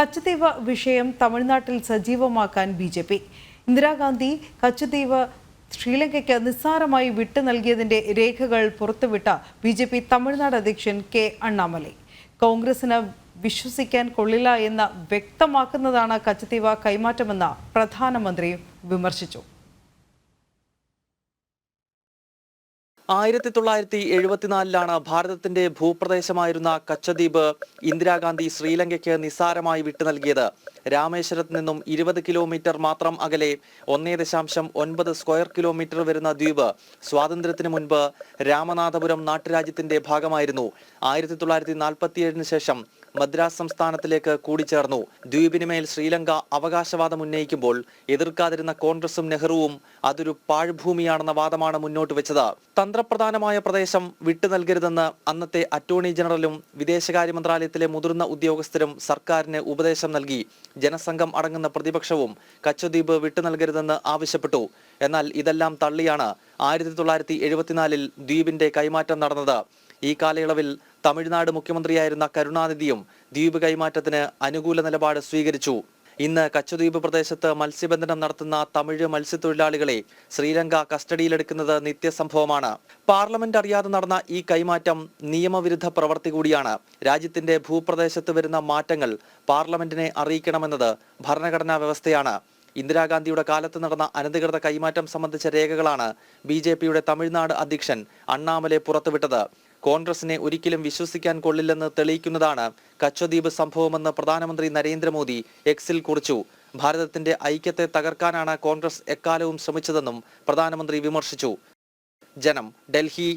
കച്ചത്തീവ് വിഷയം തമിഴ്നാട്ടിൽ സജീവമാക്കാൻ B J P. Indira Gandhi Katchatheevu ശ്രീലങ്കയ്ക്ക് നിസ്സാരമായി വിട്ടു നൽകിയതിന്റെ രേഖകൾ പുറത്തുവിട്ട ബി ജെ പി തമിഴ്നാട് അധ്യക്ഷൻ കെ അണ്ണാമലൈ. കോൺഗ്രസിന് വിശ്വസിക്കാൻ കൊള്ളില്ല എന്ന് വ്യക്തമാക്കുന്നതാണ് കച്ചത്തീവ് കൈമാറ്റമെന്ന് പ്രധാനമന്ത്രി വിമർശിച്ചു. ആയിരത്തി തൊള്ളായിരത്തി എഴുപത്തിനാലിലാണ് ഭാരതത്തിന്റെ ഭൂപ്രദേശമായിരുന്ന കച്ചദ്വീപ് ഇന്ദിരാഗാന്ധി ശ്രീലങ്കയ്ക്ക് നിസ്സാരമായി വിട്ടു നൽകിയത്. രാമേശ്വരത്ത് നിന്നും ഇരുപത് കിലോമീറ്റർ മാത്രം അകലെ ഒന്നേ ദശാംശം ഒൻപത് സ്ക്വയർ കിലോമീറ്റർ വരുന്ന ദ്വീപ് സ്വാതന്ത്ര്യത്തിന് മുൻപ് രാമനാഥപുരം നാട്ടുരാജ്യത്തിന്റെ ഭാഗമായിരുന്നു. ആയിരത്തി തൊള്ളായിരത്തി നാൽപ്പത്തിയേഴിന് ശേഷം മദ്രാസ് സംസ്ഥാനത്തിലേക്ക് കൂടിച്ചേർന്നു. ദ്വീപിന് മേൽ ശ്രീലങ്ക അവകാശവാദം ഉന്നയിക്കുമ്പോൾ എതിർക്കാതിരുന്ന കോൺഗ്രസും നെഹ്റുവും അതൊരു പാഴ്ഭൂമിയാണെന്ന വാദമാണ് മുന്നോട്ട് വെച്ചത്. തന്ത്രപ്രധാനമായ പ്രദേശം വിട്ടു നൽകരുതെന്ന് അന്നത്തെ അറ്റോർണി ജനറലും വിദേശകാര്യ മന്ത്രാലയത്തിലെ മുതിർന്ന ഉദ്യോഗസ്ഥരും സർക്കാരിന് ഉപദേശം നൽകി. ജനസംഘം അടങ്ങുന്ന പ്രതിപക്ഷവും കച്ചദ്വീപ് വിട്ടു നൽകരുതെന്ന് ആവശ്യപ്പെട്ടു. എന്നാൽ ഇതെല്ലാം തള്ളിയാണ് ആയിരത്തി തൊള്ളായിരത്തി എഴുപത്തിനാലിൽ ദ്വീപിന്റെ കൈമാറ്റം നടന്നത്. ഈ കാലയളവിൽ തമിഴ്നാട് മുഖ്യമന്ത്രിയായിരുന്ന കരുണാനിധിയും ദ്വീപ് കൈമാറ്റത്തിന് അനുകൂല നിലപാട് സ്വീകരിച്ചു. ഇന്ന് കച്ചദ്വീപ് പ്രദേശത്ത് മത്സ്യബന്ധനം നടത്തുന്ന തമിഴ് മത്സ്യത്തൊഴിലാളികളെ ശ്രീലങ്ക കസ്റ്റഡിയിലെടുക്കുന്നത് നിത്യസംഭവമാണ്. പാർലമെന്റ് അറിയാതെ നടന്ന ഈ കൈമാറ്റം നിയമവിരുദ്ധ പ്രവൃത്തി കൂടിയാണ്. രാജ്യത്തിന്റെ ഭൂപ്രദേശത്ത് വരുന്ന മാറ്റങ്ങൾ പാർലമെന്റിനെ അറിയിക്കണമെന്നത് ഭരണഘടനാ വ്യവസ്ഥയാണ്. ഇന്ദിരാഗാന്ധിയുടെ കാലത്ത് നടന്ന അനധികൃത കൈമാറ്റം സംബന്ധിച്ച രേഖകളാണ് ബി തമിഴ്നാട് അധ്യക്ഷൻ അണ്ണാമലെ പുറത്തുവിട്ടത്. കോൺഗ്രസിനെ ഒരിക്കലും വിശ്വസിക്കാൻ കൊള്ളില്ലെന്ന് തെളിയിക്കുന്നതാണ് കച്ചദ്വീപ് സംഭവമെന്ന് പ്രധാനമന്ത്രി നരേന്ദ്രമോദി എക്സിൽ കുറിച്ചു. ഭാരതത്തിന്റെ ഐക്യത്തെ തകർക്കാനാണ് കോൺഗ്രസ് എക്കാലവും ശ്രമിച്ചതെന്നും പ്രധാനമന്ത്രി വിമർശിച്ചു. ജനം ഡൽഹി